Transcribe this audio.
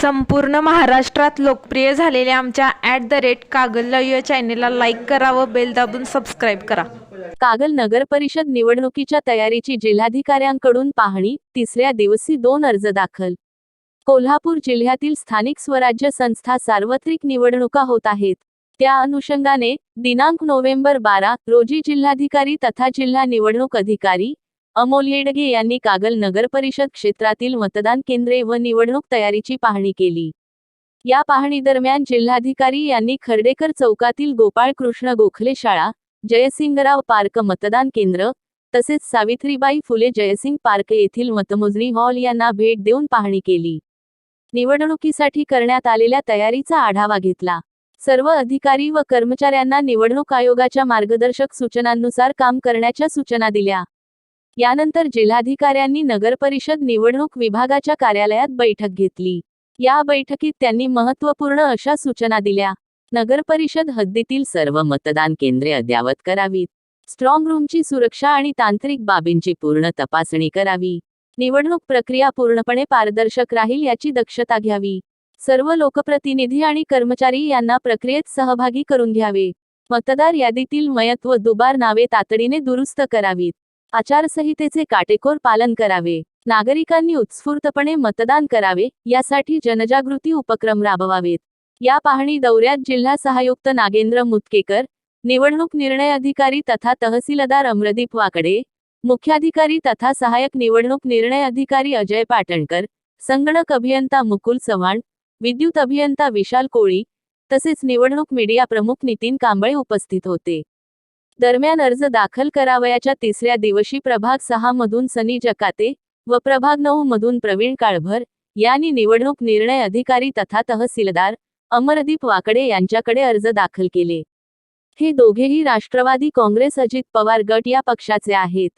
संपूर्ण महाराष्ट्रात लोकप्रिय झालेल्या आमच्या ॲट द रेट कागल या चॅनेलला लाईक करा व बेल दाबून सबस्क्राईब करा. कागल नगर परिषद निवडणुकीच्या तयारीची जिल्हाधिकाऱ्यांकडून पाहणी तिसऱ्या दिवशी दोन अर्ज दाखल. कोल्हापूर जिल्ह्यातील स्थानिक स्वराज्य संस्था सार्वत्रिक निवडणुका होत आहेत. त्या अनुषंगाने दिनांक नोव्हेंबर बारा रोजी जिल्हाधिकारी तथा जिल्हा निवडणूक अधिकारी अमोल येडगे यांनी कागल नगर परिषद क्षेत्रातील मतदान केंद्रे व निवडणूक तयारीची पाहणी केली. या पाहणी दरम्यान जिल्हाधिकारी यांनी खर्डेकर चौकातील गोपाळ कृष्ण गोखले शाळा जयसिंगराव पार्क मतदान केंद्र तसेच सावित्रीबाई फुले जयसिंग पार्क येथील मतमोजणी हॉल यांना भेट देऊन पाहणी केली. निवडणुकीसाठी करण्यात आलेल्या तयारीचा आढावा घेतला. सर्व अधिकारी व कर्मचाऱ्यांना निवडणूक आयोगाच्या मार्गदर्शक सूचनांनुसार काम करण्याच्या सूचना दिल्या. यानंतर जिल्हाधिकाऱ्यांनी नगरपरिषद निवडणूक विभागाच्या कार्यालयात बैठक घेतली. या बैठकीत त्यांनी महत्त्वपूर्ण अशा सूचना दिल्या. नगरपरिषद हद्दीतील सर्व मतदान केंद्रे अद्यावत करावीत. स्ट्रॉंग रूमची सुरक्षा आणि तांत्रिक बाबींची पूर्ण तपासणी करावी. निवडणूक प्रक्रिया पूर्णपणे पारदर्शक राहील याची दक्षता घ्यावी. सर्व लोकप्रतिनिधी आणि कर्मचारी यांना प्रक्रियेत सहभागी करून घ्यावे. मतदार यादीतील मयत व दुबार नावे तातडीने दुरुस्त करावीत. आचारसंहितेचे काटेकोर पालन करावे. नागरिकांनी उत्स्फूर्तपणे मतदान करावे यासाठी जनजागृती उपक्रम राबवावेत. या पाहणी दौऱ्यात जिल्हा सहायुक्त नागेंद्र मुतकेकर निवडणूक निर्णय अधिकारी तथा तहसीलदार अमरदीप वाकडे मुख्याधिकारी तथा सहाय्यक निवडणूक निर्णय अधिकारी अजय पाटणकर संगणक अभियंता मुकुल चव्हाण विद्युत अभियंता विशाल कोळी तसेच निवडणूक मीडिया प्रमुख नितीन कांबळे उपस्थित होते. दरम्यान अर्ज दाखल करावयाच्या तिसऱ्या दिवशी प्रभाग सहा मधून सनी जकाते व प्रभाग नऊ मधून प्रवीण काळभर यांनी निवडणूक निर्णय अधिकारी तथा तहसीलदार अमरदीप वाकडे यांच्याकडे अर्ज दाखल केले. हे दोघेही राष्ट्रवादी काँग्रेस अजित पवार गट या पक्षाचे आहेत.